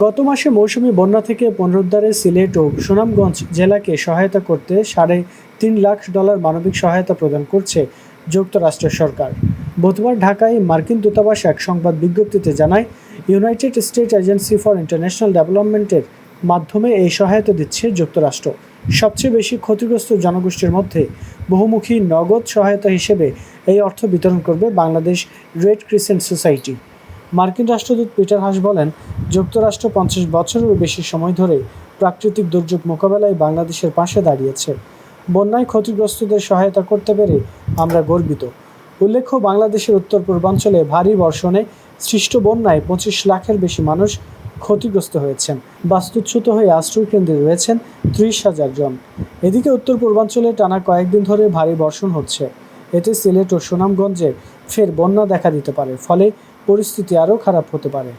গত মাসে মৌসুমি বন্যা থেকে পুনরুদ্ধারে সিলেট ও সুনামগঞ্জ জেলাকে সহায়তা করতে সাড়ে তিন লাখ ডলার মানবিক সহায়তা প্রদান করছে যুক্তরাষ্ট্র সরকার। বুধবার ঢাকায় মার্কিন দূতাবাস এক সংবাদ বিজ্ঞপ্তিতে জানায়, United State agency for international ডেভেলপমেন্টের মাধ্যমে এই সহায়তা দিচ্ছে যুক্তরাষ্ট্র। সবচেয়ে বেশি ক্ষতিগ্রস্ত জনগোষ্ঠীর মধ্যে বহুমুখী নগদ সহায়তা হিসেবে এই অর্থ বিতরণ করবে বাংলাদেশ রেড ক্রিসেন্ট সোসাইটি। মার্কিন রাষ্ট্রদূত পিটার হাস বলেন, যুক্তরাষ্ট্র পঞ্চাশ বছরেরও বেশি সময় ধরে প্রাকৃতিক দুর্যোগ মোকাবেলায় বাংলাদেশের পাশে দাঁড়িয়েছে। বন্যায় ক্ষতিগ্রস্তদের সহায়তা করতে পেরে আমরা গর্বিত। উল্লেখ্য, বাংলাদেশের উত্তর পূর্বাঞ্চলে ভারী বর্ষণে সৃষ্ট বন্যায় পঁচিশ লাখের বেশি মানুষ ক্ষতিগ্রস্ত হয়েছেন। বাস্তুচ্যুত হয়ে আশ্রয় কেন্দ্রে রয়েছেন ত্রিশ হাজার জন। এদিকে উত্তর পূর্বাঞ্চলে টানা কয়েকদিন ধরে ভারী বর্ষণ হচ্ছে। এতে সিলেট ও সুনামগঞ্জে ফের বন্যা দেখা দিতে পারে। ফলে পরিস্থিতি আরও খারাপ হতে পারে।